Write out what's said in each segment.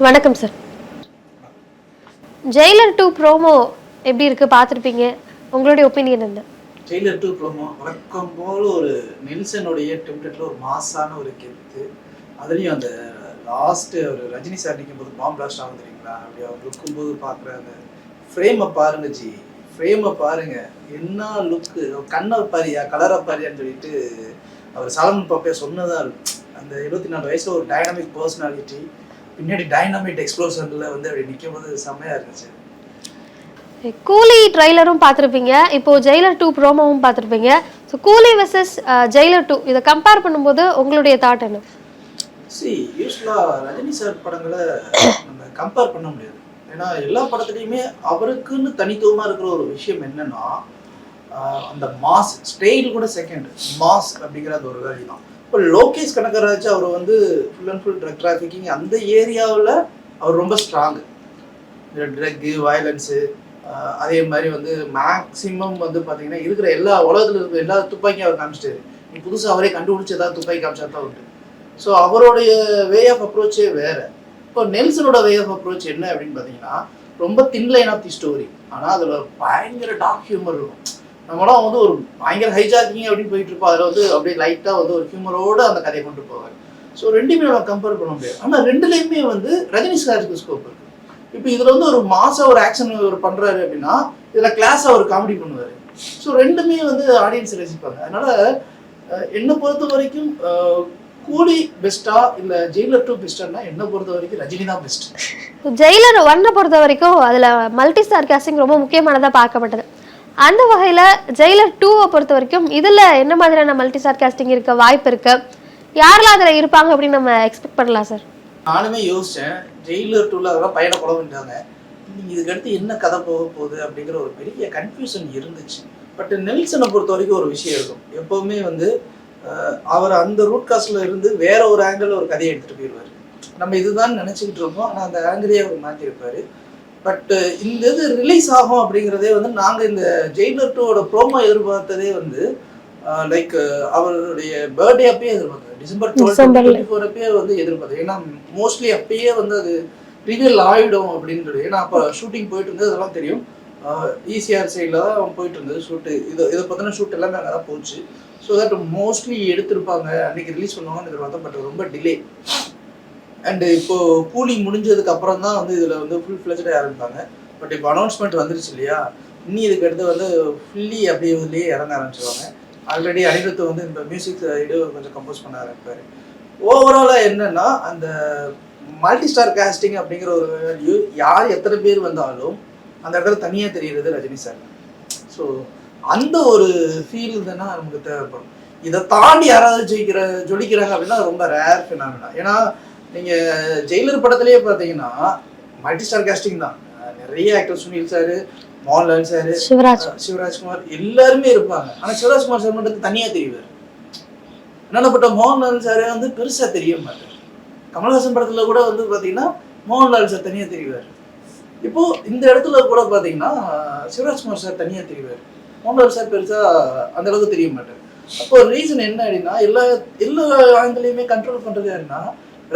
வணக்கம் sir Jailer two promo எப்படி இருக்கு பார்த்துருப்பீங்க? உங்களுடைய ஒப்பீனியன் என்ன? ஜெயிலர் டூ ப்ரோமோ வழக்கம் போல் ஒரு நெல்சனுடைய டெம்ப்ளேட்டில் ஒரு மாசான ஒரு கெத்து. அதுலேயும் அந்த லாஸ்ட் ஒரு ரஜினி சார் நிற்கும் போது பாம்பு பிளாஸ்ட் ஆகும் தெரியுங்களா? அப்படி அவர் இருக்கும்போது பார்க்குற அந்த ஃப்ரேமை பாருங்க ஜி. ஃப்ரேமை பாருங்க. என்ன லுக்கு கண்ணை பாரியா கலரை பாரியான்னு சொல்லிட்டு அவர் சலமன் பாப்பையா சொன்னதா இருக்கும் அந்த இருபத்தி நாலு வயசில் ஒரு டைனமிக் பர்சனாலிட்டி பின்னாடி டைனமிக் எக்ஸ்ப்ளோஷன்ல வந்து அப்படி நிற்கும் போது செம்மையா இருந்துச்சு. கூலி ட்ரைலரும் பார்த்துருப்பீங்க. இப்போ ஜெயிலர் டூ ப்ரோமோவும் பார்த்துருப்பீங்க. So Coolie versus Jailer two இதை கம்பேர் பண்ணும்போது உங்களுடைய தாட் என்ன? சி யூஸ்வலாக ரஜினி சார் படங்களை நம்ம கம்பேர் பண்ண முடியாது. ஏன்னா எல்லா படத்துலையுமே அவருக்குன்னு தனித்துவமாக இருக்கிற ஒரு விஷயம் என்னன்னா அந்த மாஸ் ஸ்டைல் கூட செகண்ட் மாஸ் அப்படிங்கிற அந்த ஒரு வேல்யூ தான் இப்போ லோகேஷ் கனகராஜ் அவர் வந்து full and full drug trafficking அந்த ஏரியாவில் அவர் ரொம்ப ஸ்ட்ராங்கு ட்ரக்கு வயலன்ஸு அதே மாதிரி வந்து மேக்ஸிமம் வந்து பார்த்தீங்கன்னா இருக்கிற எல்லா உலகத்தில் இருக்கிற எல்லா துப்பாக்கியும் அவர் காமிச்சிட்டாரு. புதுசாக அவரே கண்டுபிடிச்சி ஏதாவது துப்பாக்கி காமிச்சா தான் உண்டு. ஸோ அவருடைய வே ஆஃப் அப்ரோச்சே வேறு. இப்போ நெல்சனோட வே ஆஃப் அப்ரோச் என்ன அப்படின்னு பார்த்தீங்கன்னா ரொம்ப thin line of the story ஆனால் அதில் பயங்கர டாக் ஹியூமர் இருக்கும். நம்மளாம் வந்து ஒரு பயங்கர ஹைஜாக்கிங் அப்படின்னு போயிட்டு இருப்போம் அதில் வந்து அப்படியே லைட்டாக வந்து ஒரு ஹியூமரோட அந்த கதையை கொண்டு போவார். ஸோ ரெண்டுமே நம்ம கம்பேர் பண்ண முடியாது. ஆனால் ரெண்டுலேயுமே வந்து ரஜினி சாருக்கு ஸ்கோப் இருக்கு. இப்போ இதில் வந்து ஒரு மாசம் ஒரு ஆக்ஷன் ஒரு பண்ணுறாரு அப்படின்னா இதில் கிளாஸாக ஒரு காமெடி பண்ணுவார். ஸோ ரெண்டுமே வந்து ஆடியன்ஸ் ரசிப்பாங்க. அதனால என்னை பொறுத்த வரைக்கும் கூலி பெஸ்ட்டா இல்லை ஜெயிலர் டூ பெஸ்ட்டானா என்னை பொறுத்த வரைக்கும் ரஜினி தான் பெஸ்ட் ஜெயிலர் ஒன்னை பொறுத்த வரைக்கும் அதில் மல்டி ஸ்டார் கேஸ்டிங் ரொம்ப முக்கியமானதாக பார்க்கப்பட்டது. அந்த வகையில் ஜெயிலர் டூவை பொறுத்த வரைக்கும் இதில் என்ன மாதிரியான மல்டி ஸ்டார் இருக்க வாய்ப்பு இருக்கு? யாரெல்லாம் அதில் இருப்பாங்க அப்படின்னு நம்ம எக்ஸ்பெக்ட் பண்ணலாம் சார் நானுமே யோசித்தேன் ஜெயிலர் டூவில் அதெல்லாம் பையனை கொலை நீங்கள் இதுக்கு அடுத்து என்ன கதை போக போகுது அப்படிங்கிற ஒரு பெரிய கன்ஃபியூஷன் இருந்துச்சு. பட் நெல்சனை பொறுத்த வரைக்கும் ஒரு விஷயம் இருக்கும். எப்போவுமே வந்து அவர் அந்த ரூட் காஸ்டில் இருந்து வேற ஒரு ஆங்கிள் ஒரு கதையை எடுத்துகிட்டு போயிடுவார். நம்ம இதுதான் நினச்சிக்கிட்டு இருக்கோம் ஆனால் அந்த ஆங்கிளையே அவர் மாற்றிருப்பாரு பட் இந்த இது ரிலீஸ் ஆகும் அப்படிங்கிறதே வந்து நாங்கள் இந்த ஜெயிலர் டூவோட ப்ரோமோ எதிர்பார்த்ததே வந்து லைக் அவருடைய பர்த்டே அப்பயே எதிர்பார்த்தது. டிசம்பர். டுவெண்ட்டி ஃபோர் அப்பயே வந்து எதிர்பார்த்தது. ஏன்னா மோஸ்ட்லி அப்பயே வந்து அது ரிவியல் ஆகிடும் அப்படின்றது ஏன்னா அப்போ ஷூட்டிங் போயிட்டு இருந்தது அதெல்லாம் தெரியும். ஈசிஆர் சைடில் தான் அவன் போயிட்டு இருந்தது ஷூட்டு இது இதை பற்றின ஷூட் எல்லாமே அங்கே தான் போச்சு. ஸோ தட் மோஸ்ட்லி எடுத்திருப்பாங்க. அன்னைக்கு ரிலீஸ் பண்ணுவாங்கன்னு எதிர்பார்த்தோம் பட் ரொம்ப டிலே அண்டு இப்போ கூலிங் முடிஞ்சதுக்கு அப்புறம் தான் வந்து இதில் வந்து ஃபுல் ஃப்ளெஜ்டாக ஆரம்பிப்பாங்க. பட் இப்போ அனௌன்ஸ்மெண்ட் வந்துருச்சு இல்லையா? இன்னி இதுக்கு அடுத்து வந்து ஃபுல்லி அப்படியே இதுலேயே இறங்க ஆரம்பிச்சிருவாங்க. ஆல்ரெடி அனிருத் வந்து இந்த மியூசிக் இது கொஞ்சம் கம்போஸ் பண்ண ஆரம்பிப்பார். ஓவராலாக என்னன்னா அந்த மல்டி ஸ்டார் காஸ்டிங் அப்படிங்கிற ஒரு வேல்யூ யார் எத்தனை பேர் வந்தாலும் அந்த இடத்துல தனியாக தெரிகிறது ரஜினி சார் ஸோ அந்த ஒரு ஃபீல் தானே நமக்கு தேவைப்படும். இதை தாண்டி யாராவது ஜெயிக்கிற ஜொலிக்கிறாங்க அப்படின்னா ரொம்ப ரேர் ஃபினாமினா ஏன்னா நீங்கள் ஜெயிலர் படத்துலேயே பார்த்தீங்கன்னா மல்டி ஸ்டார் காஸ்டிங் தான். நிறைய actor Sunil sir Mohanlal sir Sivaraj Sivarajkumar எல்லாருமே இருப்பாங்க. ஆனா சிவராஜ்குமார் சார் மட்டும் தனியா தெரியுவார் என்னப்பட்ட மோகன்லால் சாரே வந்து பெருசா தெரிய மாட்டார். கமல்ஹாசன் படத்துல கூட வந்து பாத்தீங்கன்னா மோகன்லால் சார் தனியா தெரிவார். இப்போ இந்த இடத்துல கூட பாத்தீங்கன்னா சிவராஜ்குமார் சார் தனியா தெரிவார். மோகன்லால் சார் பெருசா அந்த அளவுக்கு தெரிய மாட்டார். அப்போ ரீசன் என்ன அப்படின்னா எல்லா எல்லா ஆங்கிலையுமே கண்ட்ரோல் பண்றது யாருன்னா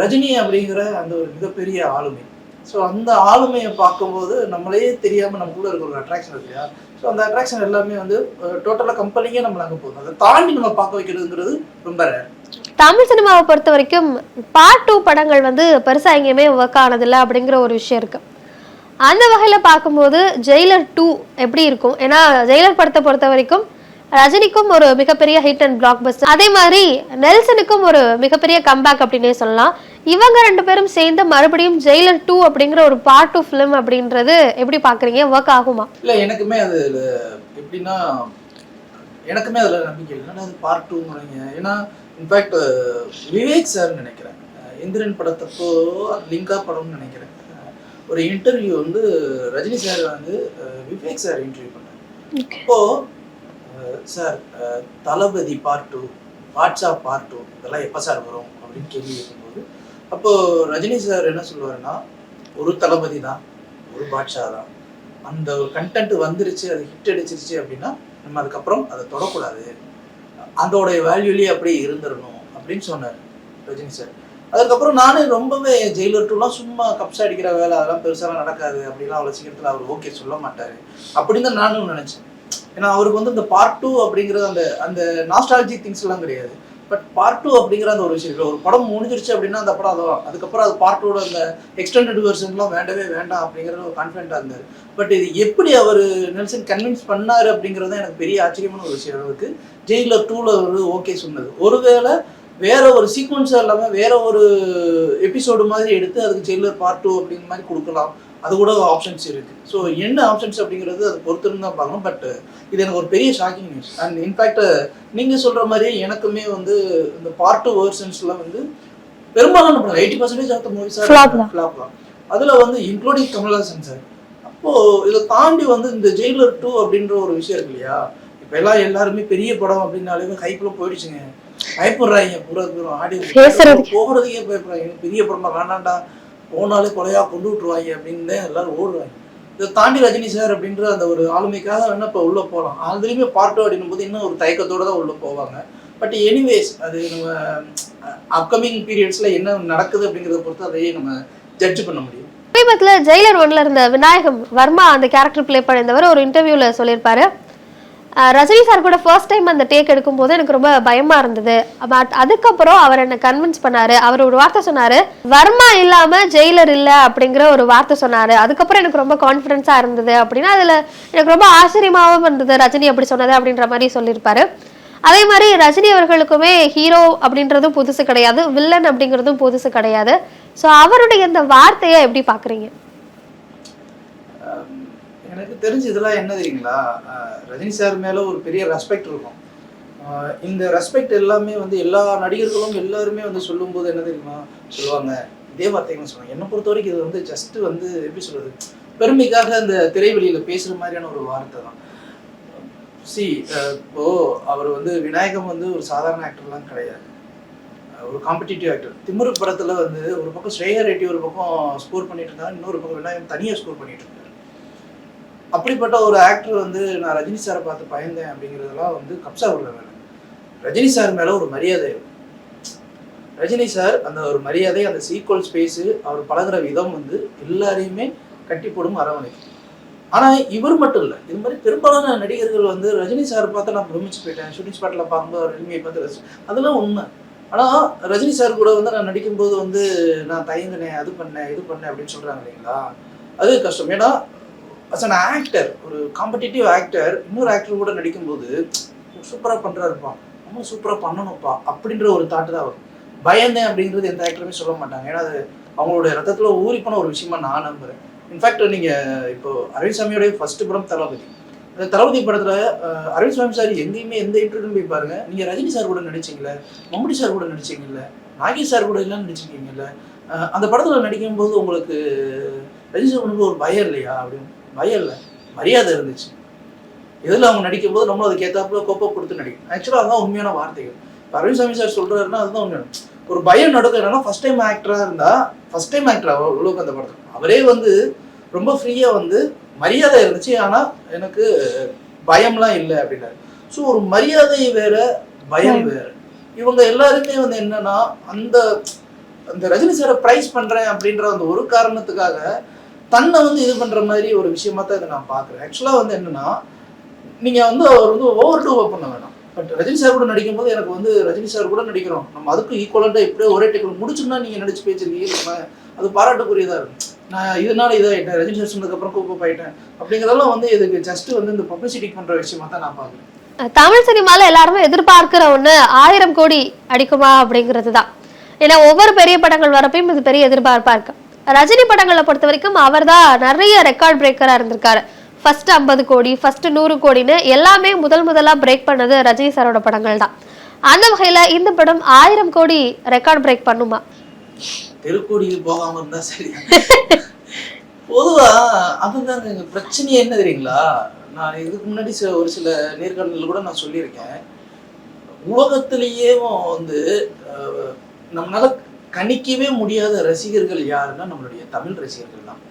ரஜினி அப்படிங்கிற அந்த ஒரு மிகப்பெரிய ஆளுமை. ஸோ அந்த ஆளுமையை பார்க்கும்போது நம்மளே தெரியாமல் நமக்குள்ள இருக்கிற ஒரு அட்ராக்ஷன் இருக்கு இல்லையா? ஸோ அந்த அட்ராக்ஷன் எல்லாமே வந்து டோட்டலாக கம்பெனியே நம்ம அங்கே போதும் அதை தாண்டி நம்ம பார்க்க வைக்கிறதுங்கிறது ரொம்ப ரேர் தமிழ் சினிமாவை பொறுத்த வரைக்கும் பார்ட் டூ படங்கள் வந்து பெருசா எங்கேயுமே ஒர்க் ஆனதில்லை அப்படிங்கிற ஒரு விஷயம் இருக்கு. அந்த வகையில பார்க்கும்போது ஜெயிலர் டூ எப்படி இருக்கும்? ஏன்னா ஜெயிலர் படத்தை பொறுத்த வரைக்கும் ரஜினிக்கும் ஒரு மிகப்பெரிய ஹிட் அண்ட் பிளாக் பஸ்டர் அதே மாதிரி நெல்சனுக்கும் ஒரு மிகப்பெரிய கம்பேக் அப்படின்னே சொல்லலாம். இவங்க ரெண்டு பேரும் சேர்ந்து மறுபடியும் ஜெயிலர் டூ அப்படிங்கிற ஒரு பார்ட் டூ ஃபிலிம் அப்படின்றது எப்படி பாக்குறீங்க ஒர்க் ஆகுமா? இல்லை எனக்குமே அது எப்படின்னா எனக்குமே அதில் நம்பிக்கை இல்லை. அது பார்ட் டூங்கிறீங்க ஏன்னா இன்ஃபேக்ட் விவேக் சார் நினைக்கிறேன். இந்திரன் படத்தப்போ லிங்கா படம்னு நினைக்கிறேன். ஒரு இன்டர்வியூ வந்து ரஜினி சார் வந்து விவேக் சார் இன்டர்வியூ பண்ணார். அஹ் sir Thalapathi part two Baasha part two இதெல்லாம் எப்போ சார் வரும் அப்படின்னு கேள்வி கேட்கும்போது அப்போது ரஜினி சார் என்ன சொல்லுவாருன்னா ஒரு தளபதி தான் ஒரு பாட்ஷா தான். அந்த ஒரு கண்டென்ட் வந்துருச்சு அது ஹிட் அடிச்சிருச்சு அப்படின்னா நம்ம அதுக்கப்புறம் அதை தொடக்கூடாது. அதோடைய வேல்யூலேயே அப்படியே இருந்துடணும் அப்படின்னு சொன்னார் ரஜினி சார். அதுக்கப்புறம் நானே ரொம்பவே ஜெயிலர் டூலாம் சும்மா கப்ஸ் அடிக்கிற வேலை அதெல்லாம் பெருசாலாம் நடக்காது அப்படிலாம் அவ்வளோ சீக்கிரத்தில் அவர் ஓகே சொல்ல மாட்டார். அப்படின்னு தான் நானும் நினச்சேன். ஏன்னா அவருக்கு வந்து இந்த பார்ட் டூ அப்படிங்கிறது அந்த அந்த நாஸ்டாலஜி திங்ஸ்லாம் கிடையாது. பட் பார்ட் டூ அப்படிங்கிற அந்த ஒரு விஷயம் இல்லை ஒரு படம் முடிஞ்சிருச்சு அப்படின்னா அந்த படம் அதான் அதுக்கப்புறம் அது பார்ட் டூட அந்த எக்ஸ்டெண்டட் வெர்ஷன்லாம் வேண்டவே வேண்டாம் அப்படிங்கிற ஒரு கான்ஃபிடென்ட்டாக இருந்தார். பட் இது எப்படி அவர் நெல்சன் கன்வின்ஸ் பண்ணார் அப்படிங்கிறது தான் எனக்கு பெரிய ஆச்சரியமான ஒரு விஷயம். இருக்குது ஜெயிலர் டூவில் அவர் ஓகே சொன்னது ஒருவேளை வேற ஒரு சீக்வன்ஸாக இல்லாமல் வேற ஒரு எபிசோடு மாதிரி எடுத்து அதுக்கு ஜெயிலர் பார்ட் டூ அப்படிங்கிற மாதிரி கொடுக்கலாம். அது கூட ஆப்ஷன்ஸ் இருக்கு. ஸோ என்ன ஆப்ஷன்ஸ் அப்படிங்கிறது அது பொறுத்திருந்து தான் பார்க்கணும். பட் இது எனக்கு ஒரு பெரிய ஷாக்கிங் நியூஸ் அண்ட் இன்ஃபேக்ட் நீங்கள் சொல்கிற மாதிரி எனக்குமே வந்து இந்த பார்ட் டூ வேர்ஷன்ஸ்லாம் வந்து பெரும்பாலான படம் eighty percentage of the movies. Flop தான். அதில் வந்து இன்க்ளூடிங் கமல்ஹாசன் சார் அப்போ இதை தாண்டி வந்து இந்த ஜெயிலர் டூ அப்படின்ற ஒரு விஷயம் இருக்கு இல்லையா? இப்போ எல்லாம் எல்லாருமே பெரிய படம் அப்படின்னாலே ஹைப்ல போயிடுச்சுங்க. பயப்படுறாங்க. பூரா பேரும் ஆடி. போகிறதுக்கே பயப்படுறாங்க. பெரிய படமா வேணாண்டா போனாலே கொலையாக கொண்டு விட்டுருவாங்க அப்படின்னு தான் எல்லாரும் ஓடுவாங்க இதை தாண்டி ரஜினி சார் அப்படின்ற அந்த ஒரு ஆளுமைக்காக வேணா இப்போ உள்ளே போகலாம் அதுலேயுமே பாட்டு அப்படின்னும் போது இன்னும் ஒரு தயக்கத்தோடு தான் உள்ளே போவாங்க. பட் எனிவேஸ் அது நம்ம அப்கமிங் பீரியட்ஸில் என்ன நடக்குது அப்படிங்கிறத பொறுத்து அதையே நம்ம ஜட்ஜ் பண்ண முடியும். சமீபத்தில் ஜெயிலர் ஒன்ல இருந்த விநாயகம் வர்மா அந்த கேரக்டர் ப்ளே பண்ணியிருந்தவர் ஒரு இன்டர்வியூல சொல்லியிருப்பாரு. ரஜினி சார் கூட ஃபர்ஸ்ட் டைம் அந்த டேக் எடுக்கும்போது எனக்கு ரொம்ப பயமா இருந்தது. பட் அதுக்கப்புறம் அவர் என்னை கன்வின்ஸ் பண்ணாரு. அவர் ஒரு வார்த்தை சொன்னாரு வர்மா இல்லாம ஜெயிலர் இல்ல அப்படிங்கிற ஒரு வார்த்தை சொன்னாரு. அதுக்கப்புறம் எனக்கு ரொம்ப கான்ஃபிடென்ஸா இருந்தது அப்படின்னா அதுல எனக்கு ரொம்ப ஆச்சரியமாகவும் இருந்தது. ரஜினி அப்படி சொன்னது அப்படின்ற மாதிரி சொல்லியிருப்பாரு. அதே மாதிரி ரஜினி அவர்களுக்குமே ஹீரோ அப்படின்றதும் புதுசு கிடையாது. வில்லன் அப்படிங்கிறதும் புதுசு கிடையாது. ஸோ அவருடைய இந்த வார்த்தையை எப்படி பார்க்குறீங்க um, எனக்கு தெரிஞ்சு இதெல்லாம் என்ன தெரியுங்களா? ரஜினி சார் மேலே ஒரு பெரிய ரெஸ்பெக்ட் இருக்கும். இந்த ரெஸ்பெக்ட் எல்லாமே வந்து எல்லா நடிகர்களும் எல்லாருமே வந்து சொல்லும்போது என்ன தெரியுமா? சொல்லுவாங்க இதே வார்த்தைகள் சொல்லுவாங்க. என்னை பொறுத்த வரைக்கும் இது வந்து ஜஸ்ட் வந்து எப்படி சொல்றது? பெருமைக்காக அந்த திரைவெளியில் பேசுகிற மாதிரியான ஒரு வார்த்தை தான். சி இப்போ அவர் வந்து விநாயகம் வந்து ஒரு சாதாரண ஆக்டர்லாம் கிடையாது. ஒரு காம்படிட்டிவ் ஆக்டர் திமிரு படத்தில் வந்து ஒரு பக்கம் ஸ்ரேயா ரெட்டி ஒரு பக்கம் ஸ்கோர் பண்ணிட்டு இருந்தாங்க இன்னொரு பக்கம் விநாயகம் தனியாக ஸ்கோர் பண்ணிட்டு இருந்தாரு அப்படிப்பட்ட ஒரு ஆக்டர் வந்து நான் ரஜினி சாரை பார்த்து பயந்தேன் அப்படிங்கிறதெல்லாம் வந்து கப்சா உள்ள வேலை. ரஜினி சார் மேலே ஒரு மரியாதை ரஜினி சார் அந்த ஒரு மரியாதை அந்த சீக்வல் ஸ்பேஸு அவர் பழகுற விதம் வந்து எல்லாரையுமே கட்டி போடும் அரவணைக்கும் ஆனால் இவர் மட்டும் இல்லை இது மாதிரி பெரும்பாலான நடிகர்கள் வந்து ரஜினி சார் பார்த்து நான் பிரமிச்சு போயிட்டேன் ஷூட்டிங் ஸ்பாட்டில் பார்க்கும்போது அவர் எளிமையை பார்த்து ரசி அதெல்லாம் உண்மை. ஆனால் ரஜினி சார் கூட வந்து நான் நடிக்கும்போது வந்து நான் தயங்கினேன் அது பண்ணேன் இது பண்ணேன் அப்படின்னு சொல்கிறாங்க இல்லைங்களா? அது கஷ்டம். ஏன்னா அஸ் அன் ஆக்டர் ஒரு காம்படிட்டிவ் ஆக்டர் இன்னொரு ஆக்டர் கூட நடிக்கும்போது சூப்பராக பண்ணுறாருப்பா நம்ம சூப்பராக பண்ணணும்ப்பா அப்படின்ற ஒரு தாட்டு தான் வரும். பயந்தேன் அப்படிங்கிறது எந்த ஆக்டருமே சொல்ல மாட்டாங்க. ஏன்னா அது அவங்களோட ரத்தத்தில் ஊறி போன ஒரு விஷயமா நான் நம்புறேன். இன்ஃபேக்ட் நீங்கள் இப்போ அரவிந்த்சாமியோடைய ஃபர்ஸ்ட் படம் தளபதி. அந்த தளபதி படத்துல அரவிந்த் சுவாமி சார் எங்கேயுமே எந்த இன்டர்வியூ போய் பாருங்க. நீங்க ரஜினி சார் கூட நடிச்சீங்கல்ல மம்முடி சார் கூட நடிச்சீங்கல்ல நாகேஷ் சார் கூட எல்லாம் நடிச்சிருக்கீங்கல்ல அந்த படத்துல நடிக்கும்போது உங்களுக்கு ரஜினி சார் பண்ணும்போது ஒரு பயம் இல்லையா அப்படின்னு? பயம் இல்லை. மரியாதை இருந்துச்சு. இதில் அவங்க நடிக்கும்போது நம்மளும் அதுக்கு ஏத்தாப்புல கோப்பை கொடுத்து நடிக்கணும். ஆக்சுவலாக அதுதான் உண்மையான வார்த்தைகள். அரவிந்த் சார் சொல்றாருன்னா அதுதான் உண்மை. ஒரு பயம் நடக்கும். என்னன்னா ஃபர்ஸ்ட் டைம் ஆக்டரா இருந்தா ஃபர்ஸ்ட் டைம் ஆக்டர் உள்ளுக்கு அந்த படத்துல. அவரே வந்து ரொம்ப ஃப்ரீயா வந்து மரியாதை இருந்துச்சு. ஆனா எனக்கு பயம்லாம் இல்லை அப்படின்னாரு. ஸோ ஒரு மரியாதை வேற பயம் வேற. இவங்க எல்லாருமே வந்து என்னன்னா அந்த அந்த ரஜினி சாரை ப்ரைஸ் பண்றேன் அப்படின்ற அந்த ஒரு காரணத்துக்காக தன்னை வந்து இது பண்ணுற மாதிரி ஒரு விஷயமா தான் இதை நான் பார்க்குறேன். ஆக்சுவலாக வந்து என்னன்னா நீங்கள் வந்து அவர் வந்து ஓவர் டூ பண்ண வேணாம். பட் ரஜினி சார் கூட நடிக்கும்போது எனக்கு வந்து ரஜினி சார் கூட நடிக்கிறோம். நம்ம அதுக்கும் ஈக்குவலண்டாக இப்படியே ஒரே டெக்னிக் முடிச்சுன்னா நீங்கள் நடிச்சு பேச்சிருக்கீங்க நம்ம அது பாராட்டுக்குரியதாக இருக்கும். நான் இதனால இதாகிட்டேன் ரஜினி சார் சொன்னதுக்கு அப்புறம் கூப்பப் ஆயிட்டேன் அப்படிங்கிறதெல்லாம் வந்து இதுக்கு ஜஸ்ட் வந்து இந்த பப்ளிசிட்டி பண்ணுற விஷயமா தான் நான் பார்க்குறேன். தமிழ் சினிமால எல்லாருமே எதிர்பார்க்கிற ஒண்ணு ஆயிரம் கோடி அடிக்குமா அப்படிங்கிறது தான் ஏன்னா ஒவ்வொரு பெரிய படங்கள் வரப்பையும் இது பெரிய எதிர்பார்ப்பா இருக்கு. ரஜினி படங்களை பொறுத்த வரைக்கும் அவர் தான் நிறைய ரெக்கார்ட் பிரேக்கராக இருந்திருக்காரு. ஃபர்ஸ்ட் ஐம்பது கோடி ஃபர்ஸ்ட் நூறு கோடின்னு எல்லாமே முதல் முதலாக பிரேக் பண்ணது ரஜினி சாரோட படங்கள் தான். அந்த வகையில் இந்த படம் ஆயிரம் கோடி ரெக்கார்ட் பிரேக் பண்ணுமா? தெருக்கோடிக்கு போகாம இருந்தா சரி. பொதுவா அதுதான் எங்க பிரச்சனையே என்ன தெரியுங்களா? நான் இதுக்கு முன்னாடி ஒரு சில நேர்காணல்கள் கூட நான் சொல்லியிருக்கேன். உலகத்திலேயே வந்து நம்மளால கணிக்கவே முடியாத ரசிகர்கள் யாருன்னா நம்மளுடைய தமிழ் ரசிகர்கள் தான்.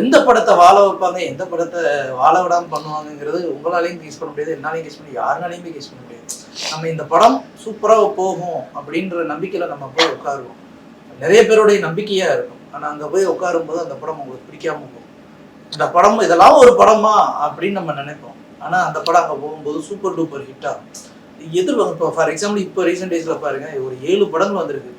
எந்த படத்தை வாழ வைப்பாங்க எந்த படத்தை வாழ விடாம பண்ணுவாங்கங்கிறது உங்களாலையும் கேஸ் பண்ண முடியாது என்னாலையும் கேஸ் பண்ண யாருனாலையுமே கேஸ் பண்ண முடியாது. நம்ம இந்த படம் சூப்பராக போகும் அப்படின்ற நம்பிக்கையில் நம்ம போய் உட்காருவோம். நிறைய பேருடைய நம்பிக்கையாக இருக்கும். ஆனால் அங்கே போய் உட்காரும்போது அந்த படம் உங்களுக்கு பிடிக்காம போகும். இந்த படம் இதெல்லாம் ஒரு படமா அப்படின்னு நம்ம நினைப்போம். ஆனால் அந்த படம் அங்கே போகும்போது சூப்பர் டூப்பர் ஹிட்டாக எதிர்பார்க்க இப்போ ஃபார் எக்ஸாம்பிள் இப்போ ரீசெண்ட் டேஸில் பாருங்க ஒரு ஏழு படங்கள் வந்திருக்கு.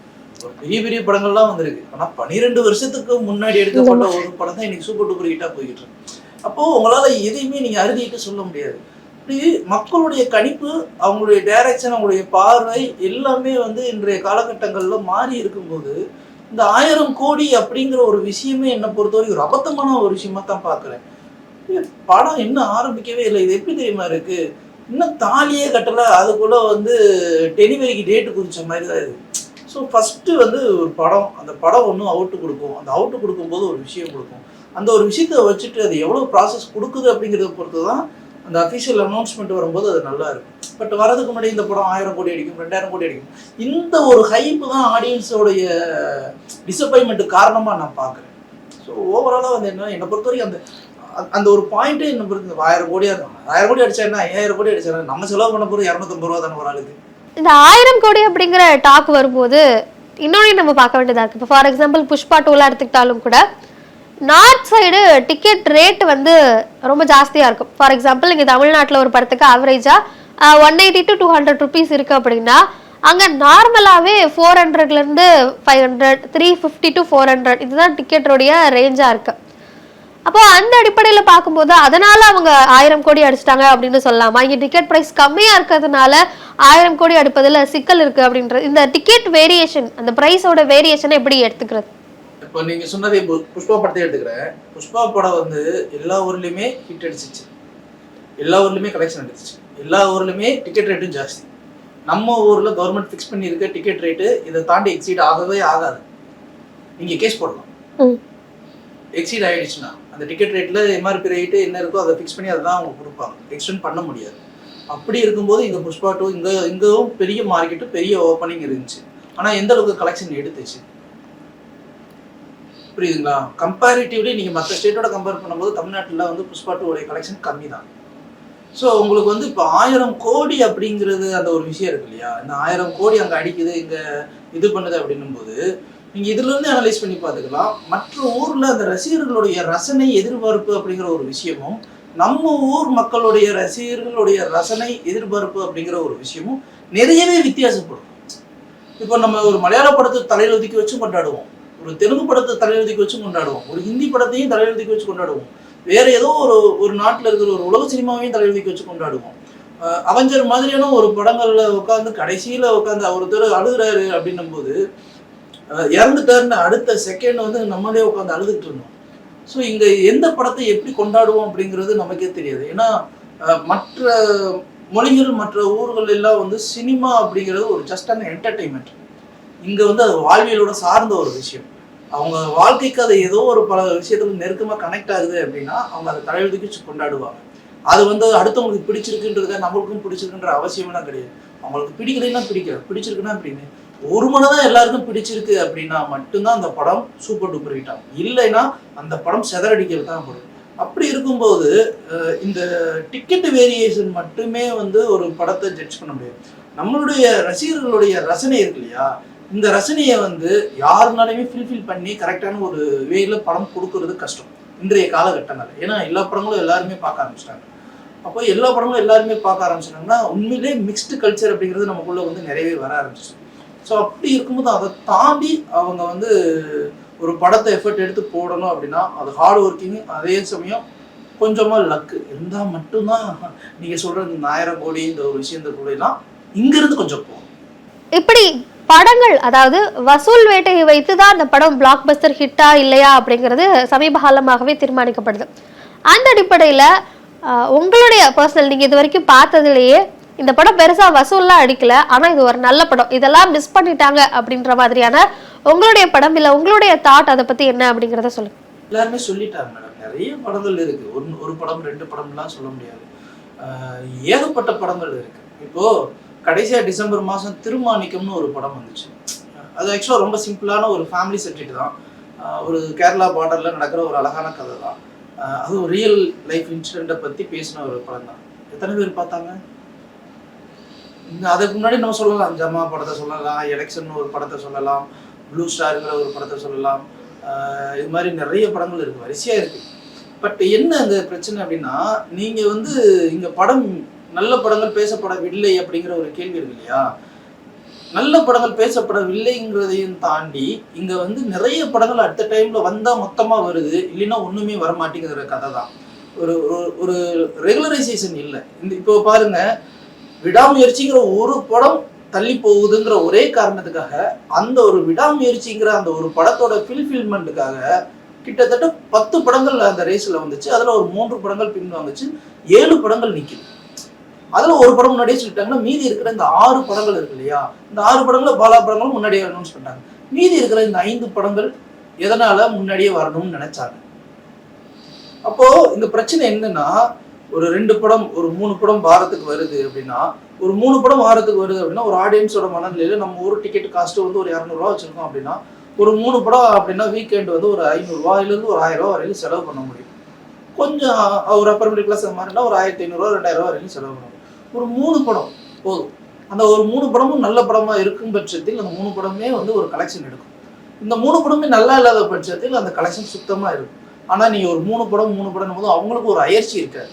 பெரிய பெரிய படங்கள்லாம் வந்திருக்கு. ஆனா பன்னிரெண்டு வருஷத்துக்கு முன்னாடி எடுக்கப்பட்ட ஒரு படம் தான் இன்னைக்கு சூப்பர் டூப்பர் ஹிட்டா போய்கிட்டு இருக்கு. அப்போ உங்களால எதையுமே நீங்க அறுதிட்டு சொல்ல முடியாது. இப்படி மக்களுடைய கணிப்பு அவங்களுடைய டைரக்ஷன் அவங்களுடைய பார்வை எல்லாமே வந்து இன்றைய காலகட்டங்கள்ல மாறி இருக்கும்போது இந்த ஆயிரம் கோடி அப்படிங்கிற ஒரு விஷயமே என்னை பொறுத்தவரைக்கும் ஒரு அபத்தமான ஒரு விஷயமா தான் பார்க்குறேன் படம் இன்னும் ஆரம்பிக்கவே இல்லை. இது எப்படி தெரியுமா இருக்கு? இன்னும் தாலியே கட்டல. அதுக்குள்ள வந்து டெலிவரிக்கு டேட்டு குறிச்ச மாதிரி தான் இது. ஸோ ஃபஸ்ட்டு வந்து ஒரு படம். அந்த படம் ஒன்றும் அவுட்டு கொடுக்கும். அந்த அவுட்டு கொடுக்கும்போது ஒரு விஷயம் கொடுக்கும். அந்த ஒரு விஷயத்தை வச்சுட்டு அது எவ்வளோ ப்ராசஸ் கொடுக்குது அப்படிங்கிறத பொறுத்து தான் அந்த அஃபிஷியல் அனௌன்ஸ்மெண்ட் வரும்போது அது நல்லா இருக்கும். பட் வரதுக்கு முன்னாடி இந்த படம் ஆயிரம் கோடி அடிக்கும் ரெண்டாயிரம் கோடி அடிக்கும். இந்த ஒரு ஹைப்பு தான் ஆடியன்ஸோடைய டிசப்பாயின்மெண்ட் காரணமாக நான் பார்க்குறேன். ஸோ ஓவராலாக வந்து என்ன என்னை பொறுத்த வரைக்கும் அந்த அந்த- ஒரு பாயிண்ட்டே என்ன பொறுத்து ஆயிரம் கோடியாக இருக்கும் ஆயிரம் கோடி அடிச்சா என்ன ஐயாயிரம் கோடி அடிச்சா நம்ம செலவு பண்ண போகிறது இரநூத்தம்பது ரூபா தானே ஒரு ஆளுக்கு. இந்த ஆயிரம் கோடி அப்படிங்கிற டாக் வரும்போது இன்னொன்னு நம்ம பார்க்க வேண்டியதாக இருக்கு. இப்போ ஃபார் எக்ஸாம்பிள் புஷ்பா டூலாம் எடுத்துக்கிட்டாலும் கூட நார்த் சைடு டிக்கெட் ரேட் வந்து ரொம்ப ஜாஸ்தியாக இருக்கும். ஃபார் எக்ஸாம்பிள் இங்கே தமிழ்நாட்டில் ஒரு படத்துக்கு ஆவரேஜாக one eighty to two hundred rupees இருக்கு அப்படின்னா அங்கே நார்மலாகவே ஃபோர் ஹண்ட்ரட்லேருந்து five hundred three fifty to four hundred இதுதான் டிக்கெட்டோடைய ரேஞ்சாக இருக்குது அப்போ அந்த அடிப்படையில் பார்க்கும்போது அதனால அவங்க ஆயிரம் கோடி அடிச்சிட்டாங்க அப்படின்னு சொல்லலாமா? இங்கே டிக்கெட் ப்ரைஸ் கம்மியாக இருக்கிறதுனால ஆயிரம் கோடி அடிப்பதில் சிக்கல் இருக்கு அப்படின்றது இந்த டிக்கெட் வேரியேஷன் அந்த ப்ரைஸோட வேரியேஷனை எப்படி எடுத்துக்கிறது? இப்போ நீங்க சொன்னதே புஷ்பா படத்தை எடுத்துக்கிறேன். புஷ்பா படம் வந்து எல்லா ஊர்லயுமே ஹிட் அடிச்சிச்சு. எல்லா ஊர்லயுமே கலெக்ஷன் அடிச்சிச்சு. எல்லா ஊர்லயுமே டிக்கெட் ரேட்டும் ஜாஸ்தி. நம்ம ஊர்ல கவர்மெண்ட் ஃபிக்ஸ் பண்ணியிருக்க டிக்கெட் ரேட்டு இதை தாண்டி எக்ஸீட் ஆகவே ஆகாது. நீங்க கேஸ் போடலாம். எக்ஸீட் ஆயிடுச்சுன்னா அந்த டிக்கெட் ரேட்டில் எம்ஆர்பி ரேட்டு என்ன இருக்கோ அதை ஃபிக்ஸ் பண்ணி அதை தான் அவங்க கொடுப்பாங்க. எக்ஸ்டெண்ட் பண்ண முடியாது. அப்படி இருக்கும்போது இங்கே புஷ்பா டூ இங்கே இங்கவும் பெரிய மார்க்கெட்டு பெரிய ஓப்பனிங் இருந்துச்சு. ஆனால் எந்த அளவுக்கு கலெக்ஷன் எடுத்துச்சு? புரியுதுங்களா? கம்பேரிட்டிவ்லி நீங்கள் மற்ற ஸ்டேட்டோட கம்பேர் பண்ணும்போது தமிழ்நாட்டில் வந்து புஷ்பா டூடைய கலெக்ஷன் கம்மி தான் ஸோ உங்களுக்கு வந்து இப்போ ஆயிரம் கோடி அப்படிங்கிறது அந்த ஒரு விஷயம் இருக்கு இல்லையா? இந்த ஆயிரம் கோடி அங்கே அடிக்குது இங்கே இது பண்ணுது அப்படின்னும் போது நீங்கள் இதுலேருந்து அனலைஸ் பண்ணி பார்த்துக்கலாம். மற்ற ஊரில் அந்த ரசிகர்களுடைய ரசனை எதிர்பார்ப்பு அப்படிங்கிற ஒரு விஷயமும் நம்ம ஊர் மக்களுடைய ரசிகர்களுடைய ரசனை எதிர்பார்ப்பு அப்படிங்கிற ஒரு விஷயமும் நிறையவே வித்தியாசப்படும். இப்போ நம்ம ஒரு மலையாள படத்தை தலையில் ஒதுக்கி வச்சு கொண்டாடுவோம். ஒரு தெலுங்கு படத்தை தலையில் ஒதுக்கி வச்சு கொண்டாடுவோம். ஒரு ஹிந்தி படத்தையும் தலையில் ஒதுக்கி வச்சு கொண்டாடுவோம். வேற ஏதோ ஒரு ஒரு நாட்டில் இருக்கிற ஒரு உலக சினிமாவையும் தலையில் ஒதுக்கி வச்சு கொண்டாடுவோம். அவஞ்சர் மாதிரியான ஒரு படங்களில் உட்காந்து கடைசியில் உட்காந்து ஒருத்தர் அழுகிறாரு அப்படின்னும் போது இறந்துட்டாருன்னு அடுத்த செகண்ட் வந்து நம்மளே உட்காந்து அழுதுட்டு இருந்தோம். ஸோ இங்கே எந்த படத்தை எப்படி கொண்டாடுவோம் அப்படிங்கிறது நமக்கே தெரியாது. ஏன்னா மற்ற மொழிகள் மற்ற ஊர்கள் எல்லாம் வந்து சினிமா அப்படிங்கிறது ஒரு ஜஸ்ட் அண்ட் என்டர்டெயின்மெண்ட் இங்கே வந்து அது வாழ்வியலோட சார்ந்த ஒரு விஷயம். அவங்க வாழ்க்கைக்கு அது ஏதோ ஒரு பல விஷயத்துல நெருக்கமாக கனெக்ட் ஆகுது அப்படின்னா அவங்க அதை தலையெழுத்துக்கு கொண்டாடுவாங்க. அது வந்து அடுத்தவங்களுக்கு பிடிச்சிருக்குன்றதுக்காக நம்மளுக்கும் பிடிச்சிருக்குன்ற அவசியம்லாம் கிடையாது. அவங்களுக்கு பிடிக்கலைன்னா பிடிக்கல பிடிச்சிருக்குன்னா அப்படின்னு ஒரு மணி தான் எல்லாருக்கும் பிடிச்சிருக்கு அப்படின்னா மட்டும்தான் அந்த படம் சூப்பர் டூப்பர் ஹிட் ஆகும். இல்லைன்னா அந்த படம் செதறடிக்கிறது தான் படம். அப்படி இருக்கும்போது இந்த டிக்கெட் வேரியேஷன் மட்டுமே வந்து ஒரு படத்தை ஜட்ஜ் பண்ண முடியாது. நம்மளுடைய ரசிகர்களுடைய ரசனை இருக்கு இல்லையா? இந்த ரசனையை வந்து யாருனாலையுமே ஃபில்ஃபில் பண்ணி கரெக்டான ஒரு வேல படம் கொடுக்கறது கஷ்டம். இன்றைய காலகட்டங்கள் ஏன்னா எல்லா படங்களும் எல்லாருமே பார்க்க ஆரம்பிச்சிட்டாங்க. அப்போ எல்லா படங்களும் எல்லாருமே பார்க்க ஆரம்பிச்சிட்டாங்கன்னா உண்மையிலே மிக்ஸ்டு கல்ச்சர் அப்படிங்கிறது நமக்குள்ள வந்து நிறையவே வர ஆரம்பிச்சிச்சு ஸோ அப்படி இருக்கும்போது அதை தாண்டி அவங்க வந்து ஒரு படத்தை எஃபர்ட் எடுத்து போடணும் அப்படின்னா அது ஹார்ட் ஒர்க்கிங் அதே சமயம் கொஞ்சமாக லக்கு இருந்தால் மட்டும்தான் நீங்கள் சொல்கிற இந்த ஆயிரம் கோடி இந்த ஒரு கூடலாம் இங்கிருந்து கொஞ்சம் போகும். இப்படி படங்கள் அதாவது வசூல் வேட்டையை வைத்து தான் அந்த படம் பிளாக் பஸ்டர் ஹிட்டா இல்லையா அப்படிங்கிறது சமீப காலமாகவே தீர்மானிக்கப்படுது. அந்த அடிப்படையில் உங்களுடைய பர்சனல் நீங்கள் இது வரைக்கும் பார்த்ததுலேயே இந்த படம் பெருசாக வசூல்லாம் அடிக்கல ஆனால் இது ஒரு நல்ல படம். இதெல்லாம் மிஸ் பண்ணிட்டாங்க அப்படின்ற மாதிரியான உங்களுடைய படம் இல்லை உங்களுடைய தாட் அதை பற்றி என்ன அப்படிங்கிறத சொல்லுங்க. எல்லாருமே சொல்லிட்டாங்க மேடம் நிறைய படங்கள் இருக்கு. ஒரு ஒரு படம் ரெண்டு படம்லாம் சொல்ல முடியாது. ஏகப்பட்ட படங்கள் இருக்கு. இப்போ கடைசியா டிசம்பர் மாசம் திருமாணிக்கம்னு ஒரு படம் வந்துச்சு. அது ஆக்சுவலாக ரொம்ப சிம்பிளான ஒரு ஃபேமிலி சப்ஜெக்ட் தான். ஒரு கேரளா பார்டர்ல நடக்கிற ஒரு அழகான கதை தான் அதுவும் அது ஒரு ரியல் லைஃப் இன்சிடெண்ட்டை பத்தி பேசின ஒரு படம் தான் எத்தனை பேர் பார்த்தாங்க? அதுக்கு முன்னாடி நம்ம சொல்லலாம். ஜமா படத்தை சொல்லலாம் எலெக்ஷன் ஒரு படத்தை சொல்லலாம் ப்ளூ ஸ்டாருங்கிற ஒரு படத்தை சொல்லலாம். ஆஹ் இது மாதிரி நிறைய படங்கள் இருக்கு வரிசையா இருக்கு. பட் என்ன அந்த பிரச்சனை அப்படின்னா நீங்க வந்து இங்க படம் நல்ல படங்கள் பேசப்படவில்லை அப்படிங்கிற ஒரு கேள்வி இருக்கு இல்லையா? நல்ல படங்கள் பேசப்படவில்லைங்கிறதையும் தாண்டி இங்க வந்து நிறைய படங்கள் அடுத்த டைம்ல வந்தா மொத்தமா வருது இல்லைன்னா ஒண்ணுமே வர மாட்டேங்குற கதை தான். ஒரு ஒரு- ஒரு ரெகுலரைசேஷன் இல்லை. இந்த இப்போ பாருங்க விடாமுயற்சிங்கிற ஒரு படம் தள்ளி போகுதுங்கிற ஒரே காரணத்துக்காக அந்த ஒரு விடாமுயற்சிங்கிற அந்த ஒரு படத்தோட ஃபில்ஃபில்மெண்ட்டுக்காக கிட்டத்தட்ட பத்து படங்கள் அந்த ரேஸ்ல வந்துச்சு. அதுல ஒரு மூன்று படங்கள் பின்வாங்குச்சு. ஏழு படங்கள் நிக்குது. அதுல ஒரு படம் முன்னாடியே சொல்லிட்டாங்கன்னா மீதி இருக்கிற இந்த ஆறு படங்கள் இருக்கு இல்லையா? இந்த ஆறு படங்கள பாலா படங்களும் முன்னாடியே அனௌன்ஸ் பண்ணாங்க மீதி இருக்கிற இந்த ஐந்து படங்கள் எதனால முன்னாடியே வரணும்னு நினைச்சாங்க? அப்போ இந்த பிரச்சனை என்னன்னா ஒரு ரெண்டு படம் ஒரு மூணு படம் வாரத்துக்கு வருது அப்படின்னா ஒரு மூணு படம் வாரத்துக்கு வருது அப்படின்னா ஒரு ஆடியன்ஸோட மனநிலையில நம்ம ஒரு டிக்கெட் காஸ்ட் வந்து ஒரு இரநூறுவா வச்சிருக்கோம் அப்படின்னா ஒரு மூணு படம் அப்படின்னா வீக்கெண்ட் வந்து ஒரு ஐநூறுரூவாயிலேருந்து ஒரு ஆயிரம் ரூபா வரையிலும் செலவு பண்ண முடியும். கொஞ்சம் ஒரு அப்பர் மிடில் கிளாஸ் மாதிரினா ஒரு ஆயிரத்தி ஐநூறுரூவா ரெண்டாயிரம் ரூபா வரையிலும் செலவு பண்ண முடியும். ஒரு மூணு படம் போதும். அந்த ஒரு மூணு படமும் நல்ல படமா இருக்கும் பட்சத்தில் அந்த மூணு படமே வந்து ஒரு கலெக்ஷன் எடுக்கும். இந்த மூணு படமே நல்லா இல்லாத பட்சத்தில் அந்த கலெக்ஷன் சுத்தமா இருக்கும். ஆனா நீங்கள் ஒரு மூணு படம் மூணு படம் போது அவங்களுக்கு ஒரு அயற்சி இருக்காது.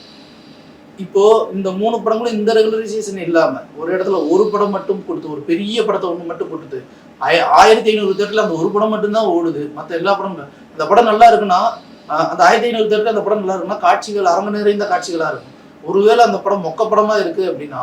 இப்போ இந்த மூணு படங்களும் இந்த ரெகுலரைசேஷன் இல்லாம ஒரு இடத்துல ஒரு படம் மட்டும் கொடுத்து ஒரு பெரிய படத்தை ஒண்ணு மட்டும் கொடுத்து ஆயிரத்தி ஐநூறு தேட்டர்ல அந்த ஒரு படம் மட்டும்தான் ஓடுது. மத்த எல்லா படமும் அந்த படம் நல்லா இருக்குன்னா அந்த ஆயிரத்தி ஐநூறு தேட்டர்ல அந்த படம் நல்லா இருக்குன்னா காட்சிகள் அரங்கு நிறைந்த காட்சிகளா இருக்கும். ஒருவேளை அந்த படம் மொக்க படமா இருக்கு அப்படின்னா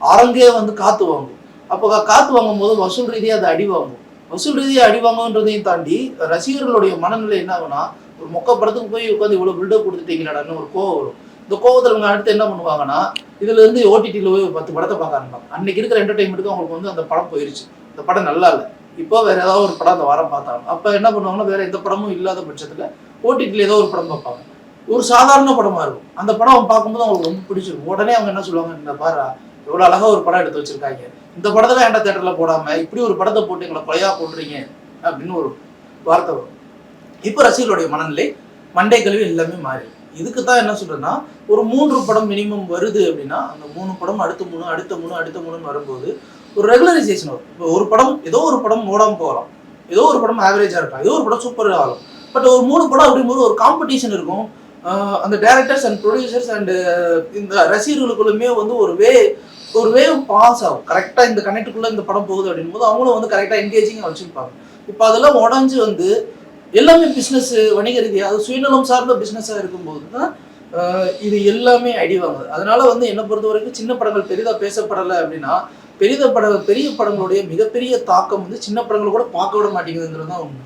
அரங்கே வந்து காத்து வாங்கும். அப்போ காத்து வாங்கும் போது வசூல் ரீதியாக அது அடி வாங்கும். வசூல் ரீதியாக அடி வாங்குன்றதையும் தாண்டி ரசிகர்களுடைய மனநிலை என்ன ஆகுனா ஒரு மொக்க படத்துக்கு போய் உட்காந்து இவ்வளவு பில்டப் கொடுத்துட்டீங்களாடான்னு ஒரு கோவம் வரும். இந்த கோவத்தில் இவங்க அடுத்து என்ன பண்ணுவாங்கன்னா இதுல இருந்து ஓடிடியில் போய் பத்து படத்தை பார்க்க ஆரம்பிப்பாங்க. அன்னைக்கு இருக்கிற என்டர்டைன்மெண்ட்டுக்கு அவங்களுக்கு வந்து அந்த படம் போயிருச்சு. இந்த படம் நல்லா இல்லை. இப்போ வேற ஏதாவது ஒரு படம் அந்த வாரம் பார்த்தாங்க. அப்போ என்ன பண்ணுவாங்கன்னா வேற எந்த படமும் இல்லாத பட்சத்தில் ஓடிடியில் ஏதோ ஒரு படம் பார்ப்பாங்க. ஒரு சாதாரண படமா இருக்கும். அந்த படம் அவங்க பார்க்கும்போது அவங்களுக்கு ரொம்ப பிடிச்சிருக்கும். உடனே அவங்க என்ன சொல்லுவாங்க இந்த பாரா இவ்வளோ அழகாக ஒரு படம் எடுத்து வச்சிருக்காங்க. இந்த படத்தை ஏன்டா தேட்டரில் போடாமல் இப்படி ஒரு படத்தை போட்டு எங்களை கொலையா போடுறீங்க அப்படின்னு ஒரு வார்த்தை வரும். இப்போ ரசிகர்களுடைய மனநிலை மண்டை கழிவு எல்லாமே மாறிடும். இதுக்கு தான் என்ன சொல்றேன்னா ஒரு மூன்று படம் மினிமம் வருது அப்படின்னா அந்த மூணு படம் அடுத்த மூணு அடுத்த மூணு அடுத்த மூணுன்னு வரும்போது ஒரு ரெகுலரைசேஷன் வரும். இப்போ ஒரு படம் ஏதோ ஒரு படம் ஓடாமல் போகலாம். ஏதோ ஒரு படம் ஆவரேஜாக இருக்கலாம். ஏதோ ஒரு படம் சூப்பர் ஆகும் பட் ஒரு மூணு படம் அப்படிங்கும்போது ஒரு காம்படிஷன் இருக்கும். அந்த டேரக்டர்ஸ் அண்ட் ப்ரொடியூசர்ஸ் அண்ட் இந்த ரசிகர்களுக்குள்ளுமே வந்து ஒரு வே ஒரு வேவ் பாஸ் ஆகும். கரெக்டாக இந்த கனெக்டுக்குள்ளே இந்த படம் போகுது அப்படின்னும் போது அவங்களும் வந்து கரெக்டாக என்கேஜிங்காக வச்சுருப்பாங்க. இப்போ அதெல்லாம் உடஞ்சு வந்து எல்லாமே பிஸ்னஸ் வணிக ரீதியாக அது சுயநலம் சார்ந்த பிஸ்னஸாக இருக்கும்போது தான் இது எல்லாமே அடி வாங்குது. அதனால வந்து என்னை பொறுத்த வரைக்கும் சின்ன படங்கள் பெரிதாக பேசப்படலை அப்படின்னா பெரித பட பெரிய படங்களுடைய மிகப்பெரிய தாக்கம் வந்து சின்ன படங்களை கூட பார்க்க விட மாட்டேங்குதுங்கிறது தான் உண்மை.